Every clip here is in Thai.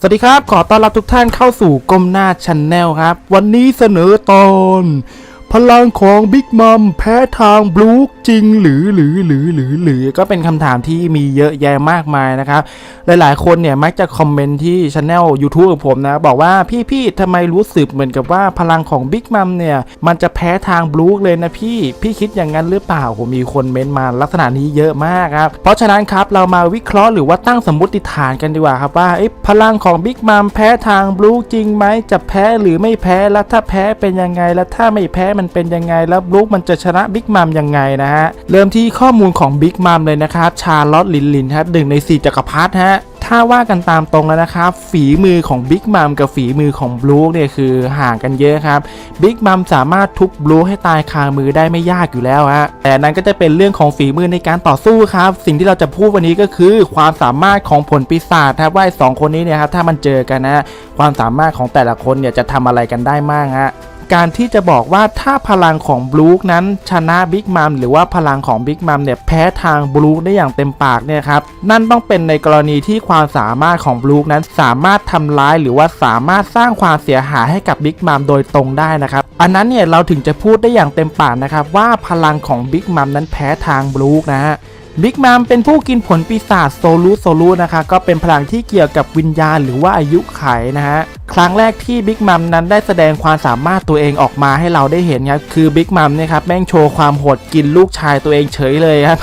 สวัสดีครับ ขอต้อนรับทุกท่านเข้าสู่ก้มหน้าชันแนลครับ วันนี้เสนอตอน พลังของบิ๊กมัมแพ้ทางบลูคจริงหรือหรือหรือหรือหรือก็เป็นคำถามที่มีเยอะแยะมากมายนะครับ หลายๆ คนเนี่ยมักจะคอมเมนต์ที่ช anel YouTube ของผมนะ บอกว่าพี่ๆทำไมรู้สึกเหมือนกับว่าพลังของบิ๊กมัมเนี่ย มันจะแพ้ทางบลูคเลยนะพี่ พี่คิดอย่างนั้นหรือเปล่าผมมีคนเม้นต์มาลักษณะนี้เยอะมากครับ เพราะฉะนั้นครับเรามาวิเคราะห์หรือว่าตั้งสมมติฐานกันดีกว่าครับว่าพลังของบิ๊กมัมแพ้ทางบลูคจริงไหมจะแพ้หรือไม่แพ้แล้วถ้าแพ้เป็นยังไงแล้วถ้าไม่แพ้มันเป็นยังไง แล้วบลูคมันจะชนะบิ๊กมัมยังไงนะฮะ เริ่มที่ข้อมูลของบิ๊กมัมเลยนะครับ ชาร์ลอตลินลินครับหนึ่งในสี่จักรพรรดิฮะถ้าว่ากันตามตรงแล้วนะครับ ฝีมือของบิ๊กมัมกับฝีมือของบลูคเนี่ยคือห่างกันเยอะครับบิ๊กมัมสามารถทุบบลูคให้ตายคามือได้ไม่ยากอยู่แล้วฮะแต่นั้นก็จะเป็นเรื่องของฝีมือในการต่อสู้ครับ สิ่งที่เราจะพูดวันนี้ก็คือ ความสามารถของผลปีศาจครับว่าสองคนนี้เนี่ยครับถ้ามันเจอกันนะ ความสามารถของแต่ละคนเนี่ยจะทำอะไรกันได้มากฮะ การที่จะบอกว่าถ้าพลังของบลูคนั้นชนะบิ๊กมัมหรือว่าพลังของบิ๊กมัมเนี่ยแพ้ทางบลูคได้อย่างเต็มปากเนี่ยครับนั่นต้องเป็นในกรณีที่ความสามารถของบลูคนั้นสามารถทำร้ายหรือว่าสามารถสร้างความเสียหายให้กับบิ๊กมัมโดยตรงได้นะครับอันนั้นเนี่ยเราถึงจะพูดได้อย่างเต็มปากนะครับว่าพลังของบิ๊กมัมนั้นแพ้ทางบลูคนะฮะ บิ๊กมัมเป็นผู้กินผลปีศาจโซลูโซลูนะคะก็เป็นพลังที่เกี่ยวกับวิญญาณหรือว่าอายุไขนะฮะครั้งแรกที่บิ๊กมัมนั้นได้แสดงความสามารถตัวเองออกมาให้เราได้เห็นครับคือบิ๊กมัมเนี่ยครับแม่งโชว์ความโหดกินลูกชายตัวเองเฉยเลยครับ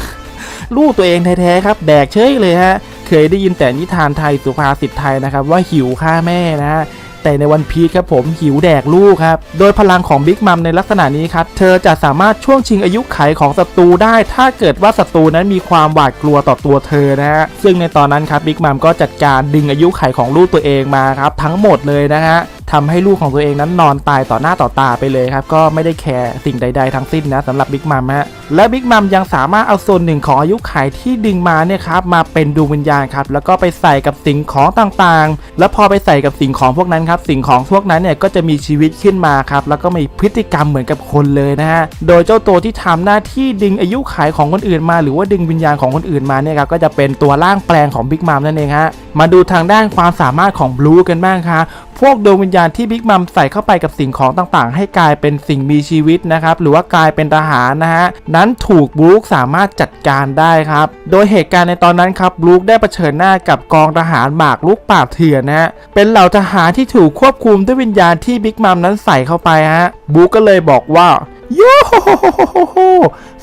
ลูกตัวเองแท้ๆครับแดกเฉยเลยฮะเคยได้ยินแต่นิทานไทยสุภาษิตไทยนะครับว่าหิวฆ่าแม่นะฮะ แต่ในวันพีชครับผมหิวแดกลูกครับ โดยพลังของบิ๊กมัมในลักษณะนี้ครับ เธอจะสามารถช่วงชิงอายุไขของศัตรูได้ ถ้าเกิดว่าศัตรูนั้นมีความหวาดกลัวต่อตัวเธอนะฮะซึ่งในตอนนั้นครับบิ๊กมัมก็จัดการดึงอายุไขของลูกตัวเองมาครับทั้งหมดเลยนะฮะทำให้ลูกของตัวเองนั้นนอนตายต่อหน้าต่อตาไปเลยครับ ก็ไม่ได้แคร์สิ่งใด ๆ ทั้งสิ้นนะสำหรับบิ๊กมัมฮะและบิ๊กมัมยังสามารถเอาส่วนหนึ่งของอายุไขที่ดึงมาเนี่ยครับมาเป็นดวงวิญญาณครับแล้วก็ไปใส่กับสิ่งของต่างๆ แล้วพอไปใส่กับสิ่งของพวกนั้นครับสิ่งของพวกนั้นเนี่ยก็จะมีชีวิตขึ้นมาครับแล้วก็มีพฤติกรรมเหมือนกับคนเลยนะฮะโดยเจ้าตัวที่ทำหน้าที่ดึงอายุไขของคนอื่นมา หรือว่าดึงวิญญาณของคนอื่นมาเนี่ยครับก็จะเป็นตัวร่างแปลงของบิ๊กมัมนั่นเองฮะมาดูทางด้านความสามารถของบลูกันบ้างครับพวกดวงวิญญาณที่บิ๊กมัมใส่เข้าไปกับสิ่งของต่างๆ ให้กลายเป็นสิ่งมีชีวิตนะครับหรือว่ากลายเป็นทหารนะฮะนั้นถูกบลูคสามารถจัดการได้ครับโดยเหตุการณ์ในตอนนั้นครับบลูคได้เผชิญหน้ากับกองทหารหมากลุกป่าเถื่อนนะฮะเป็นเหล่าทหารที่ถูกควบคุมด้วยวิญญาณที่บิ๊กมัมนั้นใส่เข้าไปฮะบลูคก็เลยบอกว่าโย่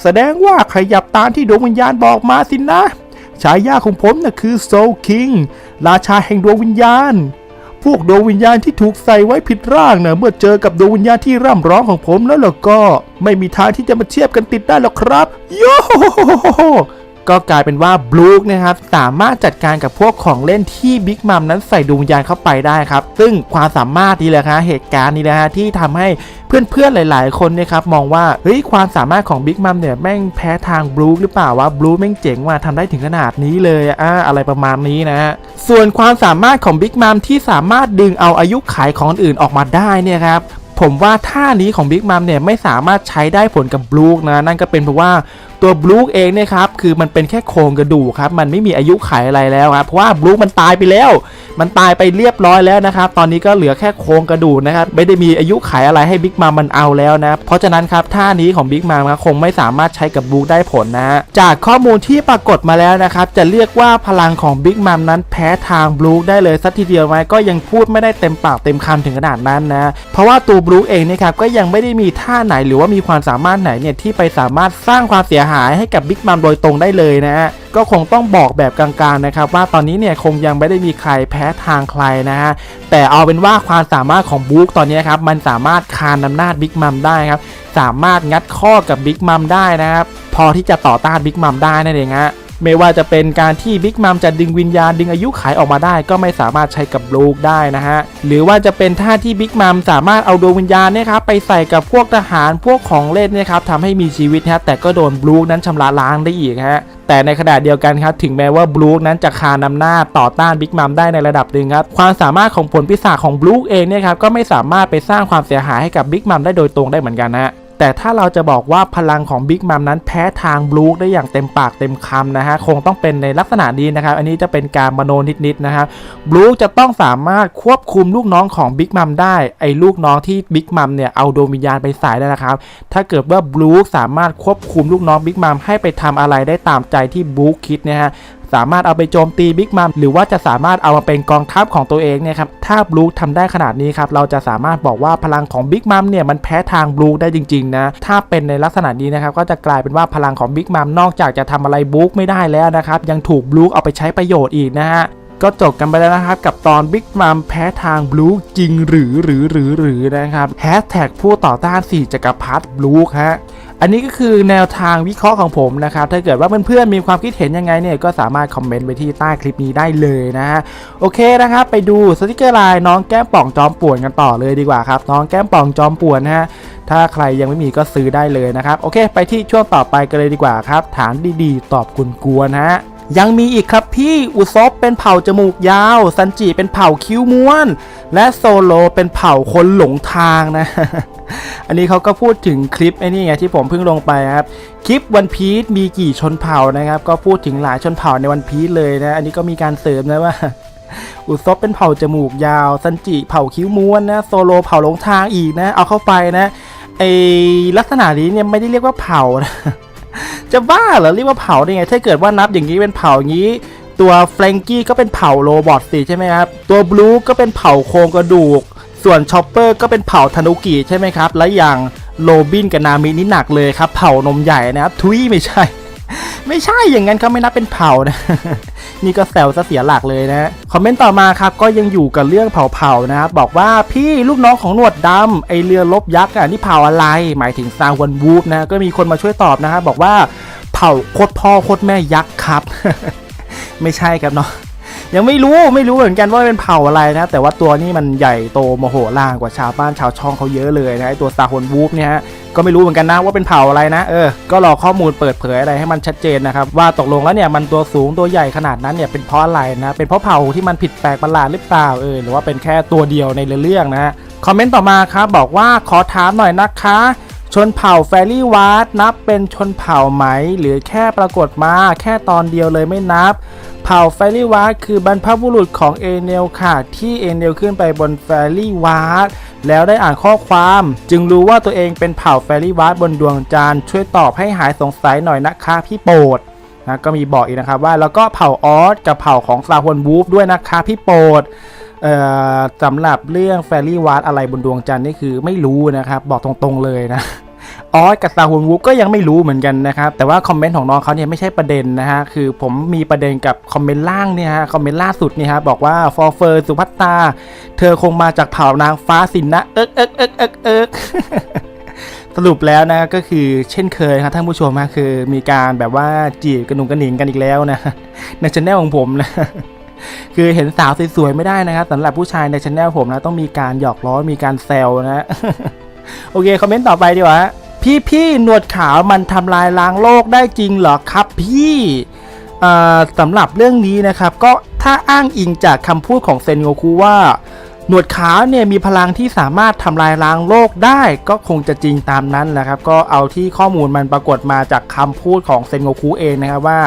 แสดงว่าขยับตามที่ดวงวิญญาณบอกมาสินะฉายาของผมน่ะคือโซลคิงราชาแห่งดวงวิญญาณ พวกดวงวิญญาณที่ถูกใส่ไว้ผิดร่างนะเมื่อเจอกับดวงวิญญาณที่ร่ำร้องของผมแล้วล่ะก็ ไม่มีทางที่จะมาเทียบกันติดได้หรอกครับโย ก็กลายเป็นว่าบลูคนะครับสามารถจัดการกับพวกของเล่นที่บิ๊กมัมนั้นใส่ดวงวิญญาณเข้าไปได้ครับ ซึ่งความสามารถนี้แหละครับเหตุการณ์นี้นะฮะที่ทำให้เพื่อนๆหลาย ๆ คนเนี่ยครับมองว่าเฮ้ยความสามารถของบิ๊กมัมเนี่ยแม่งแพ้ทางบลูคหรือเปล่าวะบลูคแม่งเจ๋งว่ะทำได้ถึงขนาดนี้เลยอะอะไรประมาณนี้นะฮะส่วนความสามารถของบิ๊กมัมที่สามารถดึงเอาอายุขายของอื่นออกมาได้เนี่ยครับผมว่าท่านี้ของบิ๊กมัมเนี่ยไม่สามารถใช้ได้ผลกับบลูคนะ นั่นก็เป็นเพราะว่า ตัวบลูคเองเนี่ยครับคือมันเป็นแค่โครงกระดูกครับมันไม่มีอายุไขอะไรแล้วครับเพราะว่าบลูคมันตายไปแล้ว มันตายไปเรียบร้อยแล้วนะครับตอนนี้ก็เหลือแค่โครงกระดูกนะครับไม่ได้มีอายุไขอะไรให้บิ๊กมัมมันเอาแล้วนะเพราะฉะนั้นครับท่านี้ของบิ๊กมัมคงไม่สามารถใช้กับบลูคได้ผลนะ จากข้อมูลที่ปรากฏมาแล้วนะครับจะเรียกว่าพลังของบิ๊กมัมนั้นแพ้ทางบลูคได้เลยสักทีเดียวไหมก็ยังพูดไม่ได้เต็มปากเต็มคำถึงขนาดนั้นนะเพราะว่าตัวบลูคเองเนะครับก็ยังไม่ได้มีท่าไหนหรือว่ามีความสามารถไหนเนี่ยที่ไปสามารถสร้างความเสียหายหายให้กับบิ๊กมัมโดยตรงได้เลยนะฮะก็คงต้องบอกแบบกลางๆนะครับว่าตอนนี้เนี่ยคงยังไม่ได้มีใครแพ้ทางใครนะฮะแต่เอาเป็นว่าความสามารถของบุ๊กตอนนี้ครับมันสามารถคานอำนาจบิ๊กมัมได้ครับสามารถงัดข้อกับบิ๊กมัมได้นะครับพอที่จะต่อต้านบิ๊กมัมได้นั่นเองฮะ ไม่ว่าจะเป็นการที่บิ๊กมัมจะดึงวิญญาณดึงอายุขายออกมาได้ ก็ไม่สามารถใช้กับบลูคได้นะฮะหรือว่าจะเป็นท่าที่บิ๊กมัมสามารถเอาดวงวิญญาณเนี่ยครับไปใส่กับพวกทหารพวกของเล่นเนี่ยครับทำให้มีชีวิตฮะแต่ก็โดนบลูคนั้นชำระล้างได้อีกฮะแต่ในขณะเดียวกันครับถึงแม้ว่าบลูคนั้นจะคานำหน้าจต่อต้านบิ๊กมัมได้ในระดับหนึ่งครับความสามารถของผลพิศาจของบลูคเองเนี่ยครับก็ไม่สามารถไปสร้างความเสียหายให้กับบิ๊กมัมได้โดยตรงได้เหมือนกันนะฮะ แต่ถ้าเราจะบอกว่าพลังของบิ๊กมัมนั้นแพ้ทางบลูคได้อย่างเต็มปากเต็มคำนะฮะคงต้องเป็นในลักษณะนี้นะครับ อันนี้จะเป็นการมโนนิดๆนะครับบลูคจะต้องสามารถควบคุมลูกน้องของบิ๊กมัมได้ไอ้ลูกน้องที่บิ๊กมัมเนี่ยเอาดวงวิญญาณไปใส่ได้นะครับ ถ้าเกิดว่าบลูคสามารถควบคุมลูกน้องบิ๊กมัมให้ไปทำอะไรได้ตามใจที่บลูคคิดนะฮะ สามารถเอาไปโจมตีบิ๊กมัมหรือว่าจะสามารถเอามาเป็นกองทัพของตัวเองเนี่ยครับถ้าบลูคทำได้ขนาดนี้ครับเราจะสามารถบอกว่าพลังของบิ๊กมัมเนี่ยมันแพ้ทางบลูคได้จริงๆนะถ้าเป็นในลักษณะนี้นะครับก็จะกลายเป็นว่าพลังของบิ๊กมัมนอกจากจะทำอะไรบลูคไม่ได้แล้วนะครับยังถูกบลูคเอาไปใช้ประโยชน์อีกนะฮะก็จบกันไปแล้วนะครับ กับตอนบิ๊กมัมแพ้ทางบลูจริงหรือหรือหรือหรือนะครับแฮชแท็กผู้ต่อต้านสี่จักรพรรดิบลูฮะ อันนี้ก็คือแนวทางวิเคราะห์ของผมนะครับ ถ้าเกิดว่าเพื่อนๆ มีความคิดเห็นยังไงเนี่ย ก็สามารถคอมเมนต์ไว้ที่ใต้คลิปนี้ได้เลยนะฮะ โอเคนะครับ ไปดูสติกเกอร์ไลน์น้องแก้มป่องจอมป่วนกันต่อเลยดีกว่าครับ น้องแก้มป่องจอมป่วนนะฮะ ถ้าใครยังไม่มีก็ซื้อได้เลยนะครับ โอเค ไปที่ช่วงต่อไปกันเลยดีกว่าครับ ฐานดีๆ ตอบกุนกวนฮะยังมีอีกครับพี่อุซบเป็นเผ่าจมูกยาว ซันจิเป็นเผ่าคิ้วม้วน และโซโลเป็นเผ่าคนหลงทางนะ อันนี้เขาก็พูดถึงคลิปไอ้นี่ไงที่ผมเพิ่งลงไปครับ คลิปวันพีชมีกี่ชนเผ่านะครับ ก็พูดถึงหลายชนเผ่าในวันพีชเลยนะ อันนี้ก็มีการเสริมนะว่า อุซบเป็นเผ่าจมูกยาว ซันจิเผ่าคิ้วม้วนนะ โซโลเผ่าหลงทางอีกนะ เอาเข้าไปนะ ไอลักษณะนี้เนี่ยไม่ได้เรียกว่าเผ่านะจะบ้าเหรอเรียกว่าเผ่าได้ไง ถ้าเกิดว่านับอย่างนี้เป็นเผ่าอย่างนี้ ตัวแฟรงกี้ก็เป็นเผ่าโรบอทสิใช่ไหมครับ ตัวบลูก็เป็นเผ่าโครงกระดูก ส่วนชอปเปอร์ก็เป็นเผ่าธนุกิใช่ไหมครับ และอย่างโรบินกับนามินี่หนักเลยครับ เผ่านมใหญ่นะครับ ทุยไม่ใช่ ไม่ใช่อย่างนั้นเขาไม่นับเป็นเผ่านะ นี่ก็แซวซะเสียหลักเลยนะคอมเมนต์ต่อมาครับก็ยังอยู่กับเรื่องเผ่าๆนะครับบอกว่าพี่ลูกน้องของหนวดดำไอเรือลบยักษ์อะนี่เผ่าอะไร หมายถึงซาวันวูฟนะก็มีคนมาช่วยตอบนะครับบอกว่าเผ่าโคตรพ่อโคตรแม่ยักษ์ครับ ไม่ใช่ครับเนาะ ยังไม่รู้ไม่รู้เหมือนกันว่าเป็นเผ่าอะไรนะ แต่ว่าตัวนี้มันใหญ่โตโมโหลานกว่าชาวบ้านชาวช่องเขาเยอะเลยนะไอตัวซาฮวนวูฟเนี่ยฮะก็ไม่รู้เหมือนกันนะว่าเป็นเผ่าอะไรนะเออก็รอข้อมูลเปิดเผยอะไรให้มันชัดเจนนะครับว่าตกลงแล้วเนี่ยมันตัวสูงตัวใหญ่ขนาดนั้นเนี่ยเป็นเพราะอะไรนะเป็นเพราะเผ่าที่มันผิดแปลกประหลาดหรือเปล่าเออหรือว่าเป็นแค่ตัวเดียวในเรื่องนะฮะคอมเมนต์ต่อมาครับบอกว่าขอถามหน่อยนะคะชนเผ่าแฟรี่วาร์ดนับเป็นชนเผ่าไหม หรือแค่ปรากฏมาแค่ตอนเดียวเลยไม่นับ ผ่าแฟรี่วาร์ดคือบรรพบุรุษของเอเนลค่ะ ที่เอเนลขึ้นไปบนแฟรี่วาร์ดแล้วได้อ่านข้อความ จึงรู้ว่าตัวเองเป็นเผ่าแฟรี่วาร์ดบนดวงจันทร์ช่วยตอบให้หายสงสัยหน่อยนะคะพี่โปรดนะก็มีบอกอีกนะครับว่าแล้วก็เผ่าออสกับเผ่าของซาฮวนวูฟด้วยนะคะพี่โปรดสำหรับเรื่องแฟรี่วาร์ดอะไรบนดวงจันทร์นี่คือไม่รู้นะครับ บอกตรงๆเลยนะ ออสกับซาฮุนวูก็ยังไม่รู้เหมือนกันนะครับแต่ว่าคอมเมนต์ของน้องเขาเนี่ยไม่ใช่ประเด็นนะฮะคือผมมีประเด็นกับคอมเมนต์ล่างเนี่ยฮะคอมเมนต์ล่าสุดเนี่ยฮะบอกว่าฟอร์เฟอร์สุภัตตา เธอคงมาจากเผ่านางฟ้าสินนะเอิกเอิกเอิกเอิกเอิกสรุปแล้วนะก็คือเช่นเคยครับท่านผู้ชมฮะคือมีการแบบว่าจีบกระหนุ่งกระหนิงกันอีกแล้วนะในช anel ของผมนะคือเห็นสาวสวยๆไม่ได้นะครับสำหรับผู้ชายในช anel ผมนะต้องมีการหยอกล้อมีการแซวนะ โอเค คอมเมนต์ต่อไปดีกว่า พี่พี่หนวดขาวมันทำลายล้างโลกได้จริงเหรอครับพี่สำหรับเรื่องนี้นะครับ ก็ถ้าอ้างอิงจากคำพูดของเซนโงคุว่า หนวดขาวเนี่ยมีพลังที่สามารถทำลายล้างโลกได้ก็คงจะจริงตามนั้นแหละครับ ก็เอาที่ข้อมูลมันปรากฏมาจากคำพูดของเซนโงคุเองนะครับว่า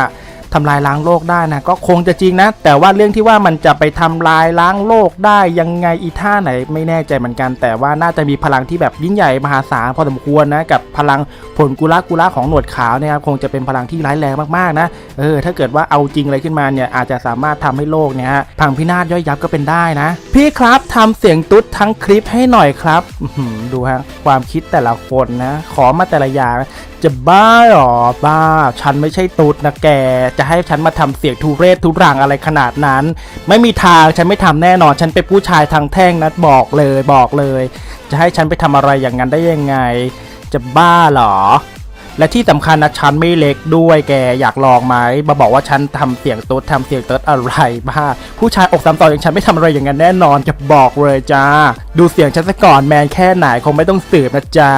ทำลายล้างโลกได้นะก็คงจะจริงนะ แต่ว่าเรื่องที่ว่ามันจะไปทำลายล้างโลกได้ยังไงอีท่าไหนไม่แน่ใจเหมือนกัน แต่ว่าน่าจะมีพลังที่แบบยิ่งใหญ่มหาศาลพอสมควรนะกับพลังผลกุลากุลาของหนวดขาวนี่ยครับคงจะเป็นพลังที่ร้ายแรงมากๆนะเออถ้าเกิดว่าเอาจริงอะไรขึ้นมาเนี่ยอาจจะสามารถทำให้โลกเนี่ยฮะพังพินาศย่อยยับก็เป็นได้นะ พี่ครับทำเสียงตุ๊ดทั้งคลิปให้หน่อยครับดูฮะความคิดแต่ละคนนะขอมาแต่ละอย่าง จะบ้าหรอบ้า ฉันไม่ใช่ตุ๊ดนะแก จะให้ฉันมาทำเสียงทุเรศทุรังอะไรขนาดนั้น ไม่มีทางฉันไม่ทำแน่นอน ฉันเป็นผู้ชายทางแท่งนะบอกเลยบอกเลย จะให้ฉันไปทำอะไรอย่างนั้นได้ยังไง จะบ้าเหรอ และที่สำคัญนะฉันไม่เล็กด้วยแกอยากลองไหมมาบอกว่าฉันทำเสียงตุ๊ดทำเสียงเติร์ดอะไรบ้าผู้ชายอกสามต่ออย่างฉันไม่ทำอะไรอย่างนั้นแน่นอนจะบอกเลยจ้า ดูเสียงฉันซะก่อนแมนแค่ไหนคงไม่ต้องสืบนะจ๊ะ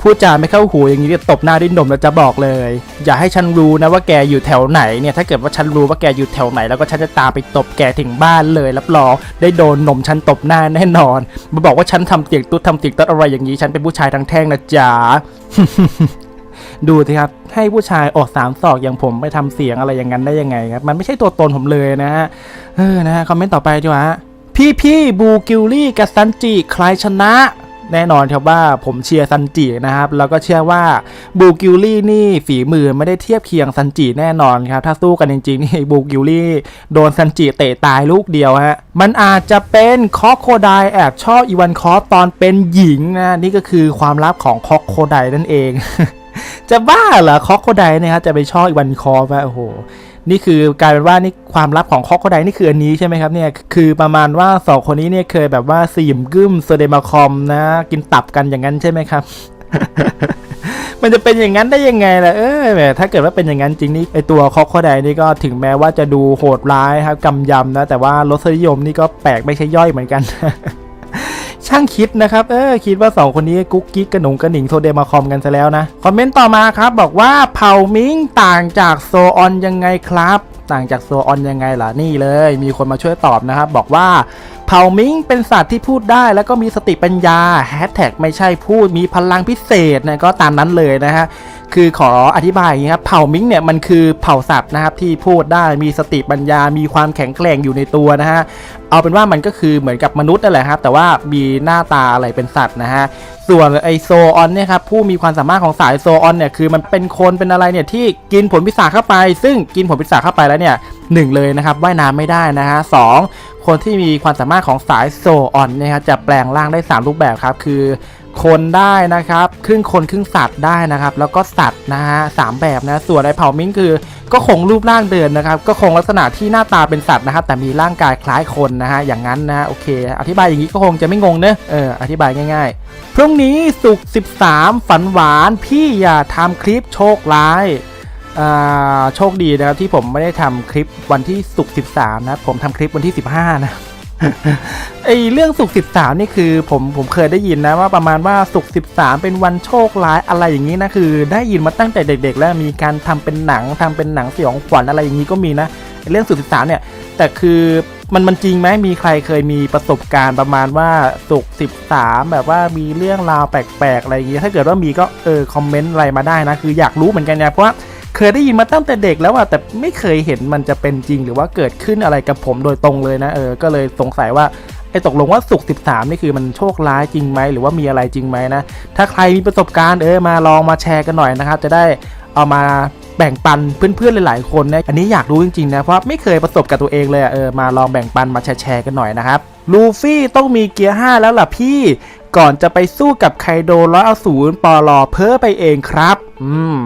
พูดจาไม่เข้าหูอย่างนี้จะตบหน้าดิ้นนมแล้วจะบอกเลย อย่าให้ฉันรู้นะว่าแกอยู่แถวไหนเนี่ยถ้าเกิดว่าฉันรู้ว่าแกอยู่แถวไหน แล้วก็ฉันจะตามไปตบแกถึงบ้านเลยรับรองได้โดนนมฉันตบหน้าแน่นอนมาบอกว่าฉันทำเสียงตุ๊ดทำเสียงเติร์ดอะไรอย่างนี้ฉันเป็นผู้ชายทั้งแท่งนะจ๊ะ ดูสิครับ ให้ผู้ชายออกสามศอกอย่างผมไปทำเสียงอะไรอย่างนั้นได้ยังไงครับ มันไม่ใช่ตัวตนผมเลยนะฮะ เออ นะฮะ คอมเมนต์ต่อไปดีกว่าฮะพี่พี่บูกิลลี่กับซันจิใครชนะ แน่นอนครับว่าผมเชียร์ซันจินะครับ แล้วก็เชื่อว่าบูกิลลี่นี่ฝีมือไม่ได้เทียบเคียงซันจิแน่นอนครับ ถ้าสู้กันจริงๆนี่บูกิลลี่โดนซันจิเตะตายลูกเดียวฮะมันอาจจะเป็นคอโคไดแอบชอบอีวานคอตอนเป็นหญิงนะนี่ก็คือความลับของคอโคไดนั่นเอง จะบ้าเหรอคอกโคไดเนี่ยครับจะไปชอบอีวันคอฟอะโอ้โหนี่คือกลายเป็นว่านี่ความลับของคอกโคไดนี่คืออันนี้ใช่ไหมครับเนี่ยคือประมาณว่าสองคนนี้เนี่ยเคยแบบว่าสยิมกึมโซเดมาคอมนะ กินตับกันอย่างนั้นใช่ไหมครับมันจะเป็นอย่างนั้นได้ยังไงล่ะ เออแหมถ้าเกิดว่าเป็นอย่างนั้นจริงนี่ไอตัวคอกโคไดนี่ก็ถึงแม้ว่าจะดูโหดร้ายครับกำยำนะ แต่ว่ารสนิยมนี่ก็แปลกไม่ใช่ย่อยเหมือนกัน ช่างคิดนะครับเออคิดว่า 2 คนนี้กุ๊กกิ๊กกระหนุงกระหนิงโซเดมาคอมกันซะแล้วนะ คอมเมนต์ต่อมาครับ บอกว่าเผ่ามิงต่างจากโซออนยังไงครับ ต่างจากโซออนยังไงล่ะนี่เลย มีคนมาช่วยตอบนะครับ บอกว่าเผ่ามิงเป็นสัตว์ที่พูดได้ แล้วก็มีสติปัญญาแฮชแท็กไม่ใช่พูดมีพลังพิเศษนะก็ตามนั้นเลยนะฮะคือขออธิบายอย่างนี้ครับเผ่ามิงเนี่ยมันคือเผ่าสัตว์นะครับที่พูดได้มีสติปัญญา มีความแข็งแกร่งอยู่ในตัวนะฮะเอาเป็นว่ามันก็คือเหมือนกับมนุษย์นั่นแหละครับแต่ว่ามีหน้าตาอะไรเป็นสัตว์นะฮะส่วนไอโซออนเนี่ยครับผู้มีความสามารถของสายโซออนเนี่ยคือมันเป็นคนเป็นอะไรเนี่ยที่กินผลพิศาเข้าไป ซึ่งกินผลพิศาเข้าไปแล้วเนี่ย หนึ่งเลยนะครับว่ายน้ำไม่ได้นะฮะสองคนที่มีความสามารถของสายโซออนเนี่ยครับจะแปลงร่างได้ 3 รูปแบบครับ คือคนได้นะครับ ครึ่งคนครึ่งสัตว์ได้นะครับ แล้วก็สัตว์นะฮะสามแบบนะส่วนไอเผามิงคือ ก็คงรูปร่างเดินนะครับ ก็คงลักษณะที่หน้าตาเป็นสัตว์นะครับ แต่มีร่างกายคล้ายคนนะฮะอย่างนั้นนะโอเค อธิบายอย่างนี้ก็คงจะไม่งงเนอะเอออธิบายง่าย ๆ พรุ่งนี้สุก13 ฝันหวาน พี่อย่าทำคลิปโชคร้าย โชคดีนะครับที่ผมไม่ได้ทำคลิปวันที่สุกร์13นะผมทำคลิปวันที่15นะไอเรื่องสุกสิบสามนี่คือผมผมเคยได้ยินนะว่าประมาณว่าสุกสิบสามเป็นวันโชคร้ายอะไรอย่างนี้นะคือ ได้ยินมาตั้งแต่เด็ก ๆ แล้วมีการทำเป็นหนังทำเป็นหนังสยองขวัญอะไรอย่างนี้ก็มีนะเรื่องสุกสิบสามเนี่ย แต่คือมันมันจริงไหมมีใครเคยมีประสบการณ์ประมาณว่าสุกสิบสามแบบว่ามีเรื่องราวแปลกๆอะไรอย่างนี้ถ้าเกิดว่ามีก็เออคอมเมนต์อะไรมาได้นะคืออยากรู้เหมือนกันนี่ยเพราะว่า ยได้ยินมาตั้งแต่เด็กแล้วอะแต่ไม่เคยเห็นมันจะเป็นจริง หรือว่าเกิดขึ้นอะไรกับผมโดยตรงเลยนะเออก็เลยสงสัยว่าไอ้ตกลงว่าสุก13 นี่คือมันโชคร้ายจริงไหมหรือว่ามีอะไรจริงไหมนะ ถ้าใครมีประสบการณ์เออมาลองมาแชร์กันหน่อยนะครับ จะได้เอามาแบ่งปันเพื่อนๆหลายๆคนนะอันนี้อยากรู้จริงๆนะเพราะไม่เคยประสบกับตัวเองเลยอเออมาลองแบ่งปันมาแชร์ๆกันหน่อยนะครับลูฟี่ต้องมีเกียร์ 5 แล้วล่ะพี่ก่อนจะไปสู้กับไคโดร้อยเอาศูนปอลอเพ้อไปเองครับ อืม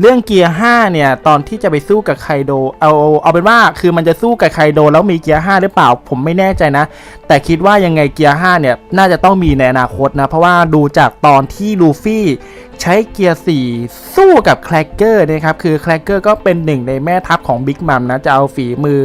เรื่องเกียร์5เนี่ยตอนที่จะไปสู้กับไคโดเอาเอาเป็นว่าคือมันจะสู้กับไคโดแล้วมีเกียร์5หรือเปล่าผมไม่แน่ใจนะ แต่คิดว่ายังไงเกียร์5เนี่ยน่าจะต้องมีในอนาคตนะ เพราะว่าดูจากตอนที่ลูฟี่ใช้เกียร์ 4 สู้กับแคลกเกอร์นะครับคือแคลกเกอร์ก็เป็นหนึ่งในแม่ทัพของบิ๊กมัมนะจะเอาฝีมือ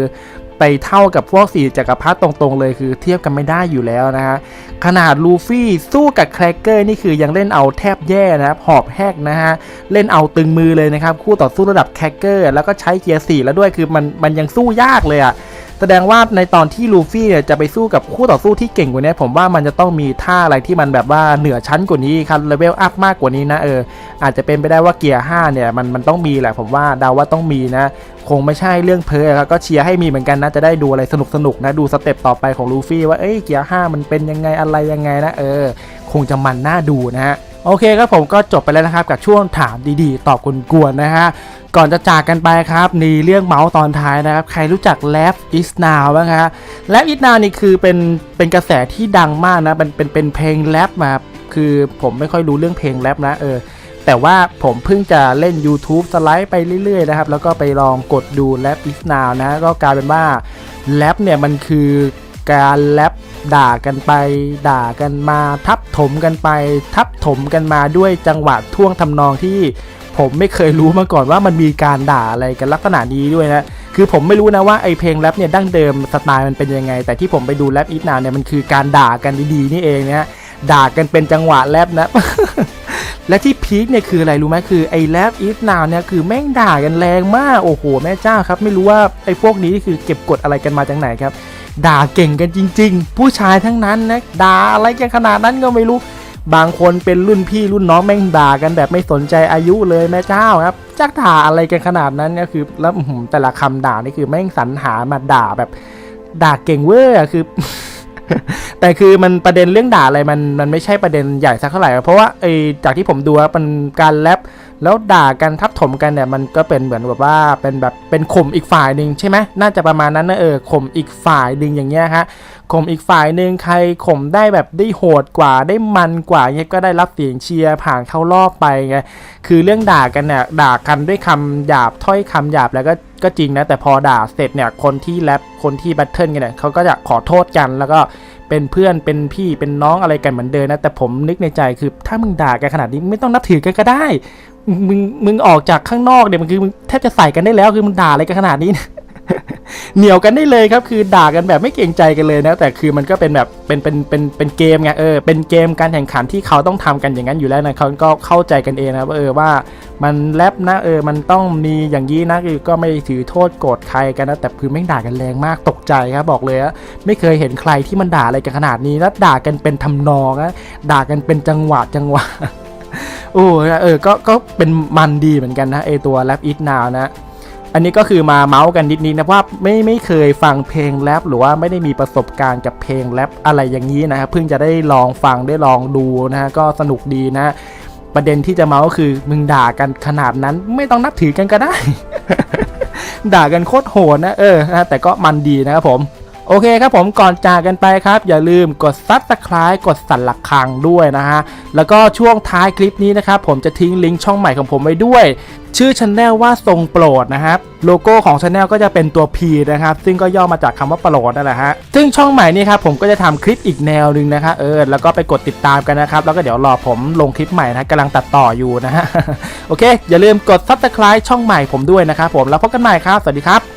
ไปเท่ากับพวกสี่จักรพรรดิตรงๆเลยคือเทียบกันไม่ได้อยู่แล้วนะฮะขนาดลูฟี่สู้กับแครกเกอร์นี่คือยังเล่นเอาแทบแย่นะครับหอบแหกนะฮะเล่นเอาตึงมือเลยนะครับคู่ต่อสู้ระดับแครกเกอร์แล้วก็ใช้เกียร์สี่แล้วด้วยคือมันมันยังสู้ยากเลยอะ แสดงว่าในตอนที่ลูฟี่เนี่ยจะไปสู้กับคู่ต่อสู้ที่เก่งกว่านี้ผมว่ามันจะต้องมีท่าอะไรที่มันแบบว่าเหนือชั้นกว่านี้ครับเลเวลอัพมากกว่านี้นะเอออาจจะเป็นไปได้ว่าเกียร์5เนี่ยมันมันต้องมีแหละผมว่าเดาว่าต้องมีนะ คงไม่ใช่เรื่องเพ้อครับก็เชียร์ให้มีเหมือนกันนะจะได้ดูอะไรสนุกสนุกนะดูสเต็ปต่อไปของลูฟี่ว่าเอ้ยเกียร์5มันเป็นยังไงอะไรยังไงนะเออ คงจะมันน่าดูนะฮะ โอเคครับผมก็จบไปแล้วนะครับกับช่วงถามดีๆ ตอบกวนๆนะฮะก่อนจะจากกันไปครับมีเรื่องเมาส์ตอนท้ายนะครับ ใครรู้จัก l a ฟ is now บ้างฮะ l a ฟ is now นี่คือเป็นเป็นกระแสที่ดังมากนะเป็นเป็นเป็นเพลงแรปมาคือผมไม่ค่อยรู้เรื่องเพลงแรปนะเออแต่ว่าผมเพิ่งจะเล่น YouTube สไลด์ไปเรื่อยๆนะครับ แล้วก็ไปลองกดดู Rap is now นะก็กลายเป็นว่าแรปเนี่ยมันคือ การแรปด่ากันไป ด่ากันมา ทับถมกันไป ทับถมกันมาด้วยจังหวะท่วงทำนองที่ผมไม่เคยรู้มาก่อนว่ามันมีการด่าอะไรกันลักษณะนี้ด้วยนะคือผมไม่รู้นะว่าไอเพลงแรปเนี่ยดั้งเดิมสไตล์มันเป็นยังไง แต่ที่ผมไปดูแรปอีทนาวเนี่ยมันคือการด่ากันดีๆนี่เองนะฮะด่ากันเป็นจังหวะแรปนะและที่พีคเนี่ยคืออะไรรู้ไหมคือไอ้แรปอีฟนาวเนี่ยคือแม่งด่ากันแรงมากโอ้โหแม่เจ้าครับ ไม่รู้ว่าไอ้พวกนี้คือเก็บกดอะไรกันมาจากไหนครับ ด่าเก่งกันจริง ๆ ผู้ชายทั้งนั้นนะด่าอะไรกันขนาดนั้นก็ไม่รู้ บางคนเป็นรุ่นพี่รุ่นน้องแม่งด่ากันแบบไม่สนใจอายุเลยแม่เจ้าครับจักด่าอะไรกันขนาดนั้นก็คือแล้วแต่ละคำด่านี่คือแม่งสรรหามาด่าแบบด่าเก่งเว้ยอะคือ แต่คือมันประเด็นเรื่องด่าอะไรมันมันไม่ใช่ประเด็นใหญ่สักเท่าไหร่เพราะว่าไอจากที่ผมดูมันการแรป แล้วด่ากันทับถมกันเนี่ยมันก็เป็นเหมือนแบบว่าเป็นแบบเป็นข่มอีกฝ่ายหนึ่งใช่ไหมน่าจะประมาณนั้นนะเออข่มอีกฝ่ายหนึ่งอย่างเงี้ยฮะข่มอีกฝ่ายหนึ่งใครข่มได้แบบได้โหดกว่าได้มันกว่าเงี้ยก็ได้รับเสียงเชียร์ผ่านเข้ารอบไปไงคือเรื่องด่ากันเนี่ยด่ากันด้วยคำหยาบถ้อยคำหยาบแล้วก็ก็จริงนะแต่พอด่าเสร็จเนี่ยคนที่แรปคนที่แบทเทิลกันเนี่ยเขาก็จะขอโทษกันแล้วก็เป็นเพื่อนเป็นพี่เป็นน้องอะไรกันเหมือนเดิมนะแต่ผมนึกในใจคือถ้ามึงด่ากันขนาดนี้ไม่ต้องนับถือกันก็ได้ มึงมึงออกจากข้างนอกเนี่ยมันคือมึงแทบจะใส่กันได้แล้วคือมึงด่าอะไรกันขนาดนี้เนะเหนียวกันได้เลยครับคือด่ากันแบบไม่เกรงใจกันเลยนะแต่คือมันก็เป็นแบบเป็นเป็นเป็นเป็นเกมไงเออเป็นเกมการแข่งขันที่เขาต้องทำกันอย่างนั้นอยู่แล้วนะเขาก็เข้าใจกันเองนะเออว่ามันแรปนะเออมันต้องมีอย่างนี้นะคือก็ไม่ถือโทษโกรธใครกันนะแต่คือแม่ด่ากันแรงมากตกใจครับบอกเลยอะไม่เคยเห็นใครที่มันด่าอะไรกันขนาดนี้แล้วด่ากันเป็นทำนองนะด่ากันเป็นจังหวะจังหวะ โอ้เออก็ก็เป็นมันดีเหมือนกันนะไอตัวแรปอีทนาวนะ อันนี้ก็คือมาเมาส์กันนิดนึงนะว่าไม่ไม่เคยฟังเพลงแรปหรือว่าไม่ได้มีประสบการณ์กับเพลงแรปอะไรอย่างนี้นะครับเพิ่งจะได้ลองฟังได้ลองดูนะฮะก็สนุกดีนะ ประเด็นที่จะเมาส์ก็คือมึงด่ากันขนาดนั้นไม่ต้องนับถือกันก็ได้ ด่ากันโคตรโหดนะเออนะแต่ก็มันดีนะครับผม โอเคครับผมก่อนจากกันไปครับ อย่าลืมกดซับสไคร b e กดสั่นหละครังด้วยนะฮะ แล้วก็ช่วงท้ายคลิปนี้นะครับ ผมจะทิ้งลิงก์ช่องใหม่ของผมไว้ด้วย ชื่อช anel ว่าทรงโปรดนะครับโลโก้ของช anel ก็จะเป็นตัว P นะครับ ซึ่งก็ย่อมาจากคำว่าโปรดนั่นแหละฮะซึ่งช่องใหม่นี้ครับผมก็จะทำคลิปอีกแนวหนึ่งนะครับเออแล้วก็ไปกดติดตามกันนะครับ แล้วก็เดี๋ยวรอผมลงคลิปใหม่นะกำลังตัดต่ออยู่นะฮะโอเค อย่าลืมกด subscribe ช่องใหม่ผมด้วยนะครับผมแล้วพบกันใหม่ครับสวัสดีครับ